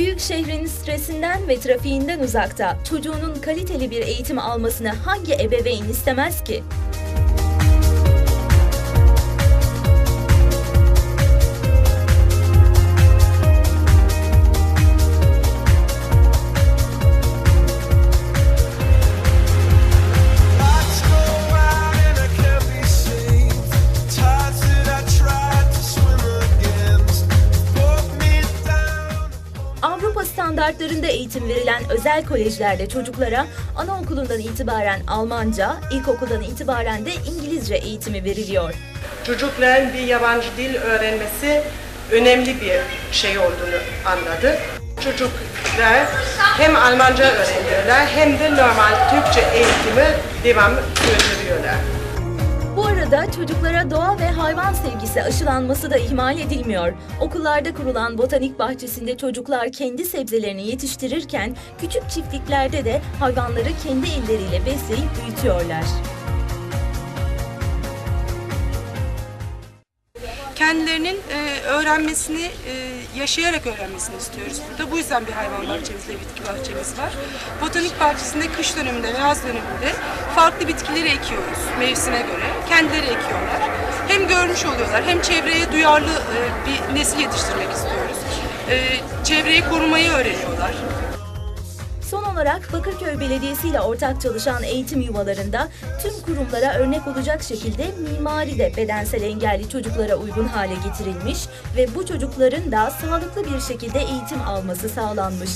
Büyük şehrin stresinden ve trafiğinden uzakta çocuğunun kaliteli bir eğitim almasını hangi ebeveyn istemez ki? Avrupa standartlarında eğitim verilen özel kolejlerde çocuklara anaokulundan itibaren Almanca, ilkokuldan itibaren de İngilizce eğitimi veriliyor. çocukların bir yabancı dil öğrenmesi önemli bir şey olduğunu anladık. Çocuklar hem Almanca öğreniyorlar hem de normal Türkçe eğitimi devam götürüyorlar. Arada çocuklara doğa ve hayvan sevgisi aşılanması da ihmal edilmiyor. Okullarda kurulan botanik bahçesinde çocuklar kendi sebzelerini yetiştirirken küçük çiftliklerde de hayvanları kendi elleriyle besleyip büyütüyorlar. kendilerinin e, öğrenmesini, e, yaşayarak öğrenmesini istiyoruz burada. Bu yüzden bir hayvan bahçemiz ve bitki bahçemiz var. Botanik bahçesinde kış döneminde ve yaz döneminde farklı bitkileri ekiyoruz mevsime göre. Kendileri ekiyorlar. Hem görmüş oluyorlar hem çevreye duyarlı e, bir nesil yetiştirmek istiyoruz. E, çevreyi korumayı öğreniyorlar. Son olarak Bakırköy Belediyesi ile ortak çalışan eğitim yuvalarında tüm kurumlara örnek olacak şekilde mimari de bedensel engelli çocuklara uygun hale getirilmiş ve bu çocukların da sağlıklı bir şekilde eğitim alması sağlanmış.